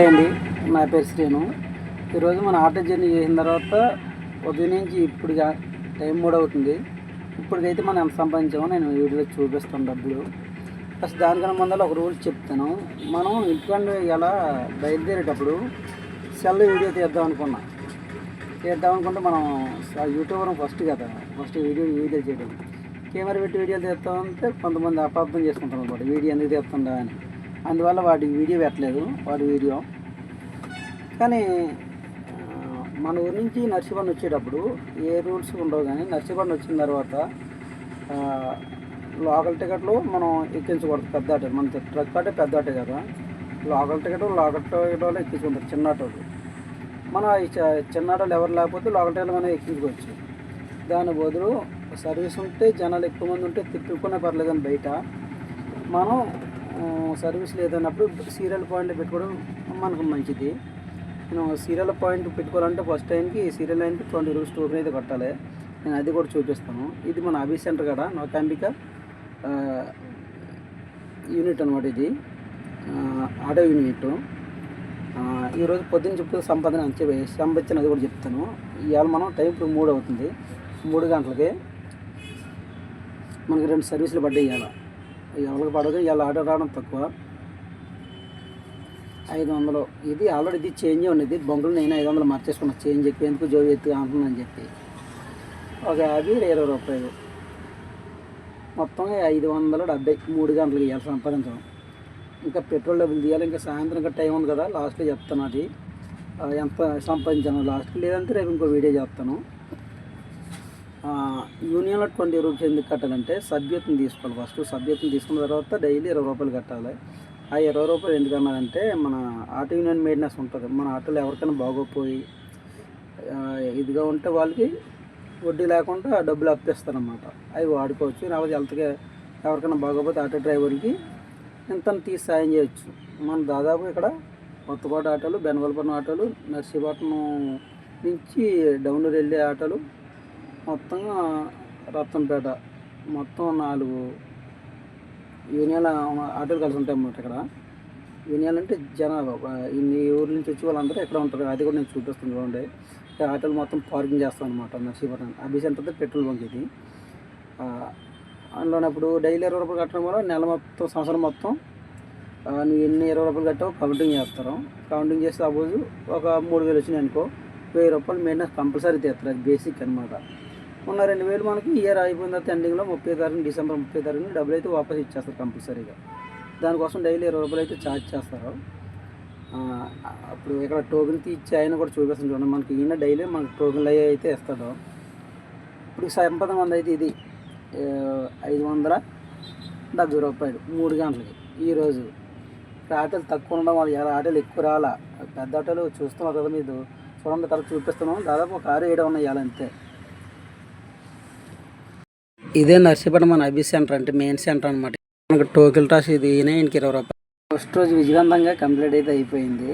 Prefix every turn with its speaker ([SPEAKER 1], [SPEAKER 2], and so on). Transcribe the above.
[SPEAKER 1] అండి. నా పేరు శ్రీను. ఈరోజు మన ఆటో జర్నీ చేసిన తర్వాత ఉదయం నుంచి ఇప్పుడుగా టైం కూడా అవుతుంది ఇప్పటికైతే మనం ఎంత సంపాదించామో నేను వీడియోలో చూపిస్తాను డబ్బులు. ఫస్ట్ దానికన్నా ముందర ఒక రూల్స్ చెప్తాను. మనం ఇంటికంటే ఎలా బయలుదేరేటప్పుడు సెల్ వీడియో తీద్దాం అనుకున్నా. తీద్దాం అనుకుంటే మనం యూట్యూబర్ ఫస్ట్ కదా. ఫస్ట్ వీడియో వీడియో చేయడం కెమెరా పెట్టి వీడియో తీస్తామంటే కొంతమంది అపార్థం చేసుకుంటారు అనమాట. వీడియో ఎందుకు తీస్తుందా అని. అందువల్ల వాడి వీడియో పెట్టలేదు వాడి వీడియో. కానీ మన ఊరి నుంచి నర్సిపల్లి వచ్చేటప్పుడు ఏ రూల్స్ ఉండవు కానీ నర్సిపల్లి వచ్చిన తర్వాత లోకల్ టికెట్లు మనం ఎక్కించకూడదు పెద్ద ఆటో. మన ట్రక్ ఆటో పెద్ద ఆటో కదా. లోకల్ టికెట్ లోకల్ టికెట్ వాళ్ళు ఎక్కించుకుంటారు చిన్న ఆటోలు. మన చిన్న ఆటోలు ఎవరు లేకపోతే లోకల్ టికెట్లు మనం ఎక్కించుకోవచ్చు. దాని బదులు సర్వీస్ ఉంటే జనాలు ఎక్కువ మంది ఉంటే తిప్పుకునే పర్లేదు బయట. మనం సర్వీస్ లేదన్నప్పుడు సీరియల్ పాయింట్ పెట్టుకోవడం మనకు మంచిది. నేను సీరియల్ పాయింట్ పెట్టుకోవాలంటే ఫస్ట్ టైంకి సీరియల్ లైన్కి ట్వంటీ రూపీస్ టోకెన్ అయితే కట్టాలి. నేను అది కూడా చూపిస్తాను. ఇది మన అభి సెంటర్ కదా నోకాంబిక ఆ, యూనిట్ అనమాట ఇది. Auto unit. ఈరోజు పొద్దున్న చెప్తే సంపాదన అంచే సంపాదించిన అది కూడా చెప్తాను. ఇవాళ మనం టైం ఇప్పుడు మూడు అవుతుంది. మూడు గంటలకి మనకి రెండు సర్వీసులు పడ్డాయి ఇవాళ. ఎవరికి పడదు ఇవాళ ఆర్డర్ రావడం తక్కువ. ఐదు వందలు ఇది ఆల్రెడీ ఇది చేంజ్ ఉన్నది. బొంగులు నేను ఐదు వందలు మార్చేసుకున్నా. చేంజ్ చెప్పి ఎందుకు జోవి ఎత్తు అంటుందని చెప్పి. ఒక యాభై ఇరవై రూపాయలు. మొత్తం ఐదు వందల డెబ్బై మూడు గంటలకు ఇవ్వాలి సంపాదించడం. ఇంకా పెట్రోల్ డబ్బులు తీయాలి. ఇంకా సాయంత్రం ఇంకా టైం ఉంది కదా లాస్ట్లో చెప్తాను అది. ఎంత సంపాదించాను లాస్ట్కి లేదంటే రేపు ఇంకో వీడియో చేస్తాను. యూనియన్లో ట్వంటీ రూపీస్ ఎందుకు కట్టాలంటే సభ్యత్వం తీసుకోవాలి ఫస్ట్. సభ్యత్వం తీసుకున్న తర్వాత డైలీ ఇరవై రూపాయలు కట్టాలి. ఆ ఇరవై రూపాయలు ఎందుకు అన్నారంటే మన ఆటో యూనియన్ మెయింటెనెన్స్ ఉంటుంది. మన ఆటోలో ఎవరికైనా బాగోపోయి ఇదిగా ఉంటే వాళ్ళకి వడ్డీ లేకుండా డబ్బులు అప్పిస్తారనమాట అవి వాడుకోవచ్చు. లేకపోతే హెల్త్గా ఎవరికైనా బాగోపోతే ఆటో డ్రైవర్కి ఇంత తీసి సాయం చేయొచ్చు. మన దాదాపు ఇక్కడ కొత్తపాటు ఆటోలు బెనగలపట్నం ఆటోలు నర్సీపట్నం నుంచి డౌన్లో వెళ్ళే ఆటోలు మొత్తంగా రత్నంపేట మొత్తం నాలుగు యూనియన్ ఆటోలు కలిసి ఉంటాయి అన్నమాట ఇక్కడ. యూనియన్ అంటే జనాభా ఇన్ని ఊర్ల నుంచి వచ్చి వాళ్ళందరూ ఎక్కడ ఉంటారు? అది కూడా నేను చూపిస్తాను చూడండి. ఇక్కడ ఆటోలు మొత్తం పార్కింగ్ చేస్తాం అనమాట Narsipatnam. Abhi centre petrol bunk ఇది. అందులో అందులోనప్పుడు డైలీ ఇరవై రూపాయలు కట్టడం వల్ల నెల మొత్తం సంవత్సరం మొత్తం నువ్వు ఎన్ని ఇరవై రూపాయలు కట్టావు కౌంటింగ్ చేస్తారు. కౌంటింగ్ చేస్తే సపోజ్ ఒక మూడు వేలు వచ్చినాయి అనుకో వెయ్యి రూపాయలు మెయింటెనెన్స్ కంపల్సరీ తీస్తారు. అది బేసిక్ అనమాట ఉన్న రెండు వేలు మనకి ఇయర్ అయిపోయిన తర్వాత ఎండింగ్లో ముప్పై తారీఖు డిసెంబర్ ముప్పై తారీఖున డబ్బులు అయితే వాపస్ ఇచ్చేస్తారు కంపల్సరీగా. దానికోసం డైలీ ఇరవై రూపాయలు అయితే ఛార్జ్ చేస్తారు. అప్పుడు ఇక్కడ టోకెన్ ఇచ్చి ఆయన కూడా చూపిస్తాను చూడండి మనకి ఈయన డైలీ మనకి టోకెన్లు అయ్యి అయితే ఇస్తాడు. ఇప్పుడు సంపద మంది అయితే ఇది ఐదు వందల డెబ్బై రూపాయలు మూడు గంటలకి ఈరోజు ఇక్కడ ఆటోలు తక్కువ ఉండడం వల్ల ఎలా ఆటోలు ఎక్కువ రాలా? పెద్ద ఆటోలు చూస్తున్నారు కదా మీరు. చూడండి తర్వాత చూపిస్తున్నాం. దాదాపు ఒక ఆరు ఏడు ఉన్నాయి ఇవాళ అంతే. ఇదే నర్సీపట్నం మన అబీ సెంటర్ అంటే మెయిన్ సెంటర్ అనమాట మనకు టోకెల్ టాస్ ఇది ఈయన ఇంక ఇరవై రూపాయలు. ఫస్ట్ రోజు విజయవంతంగా కంప్లీట్ అయితే అయిపోయింది.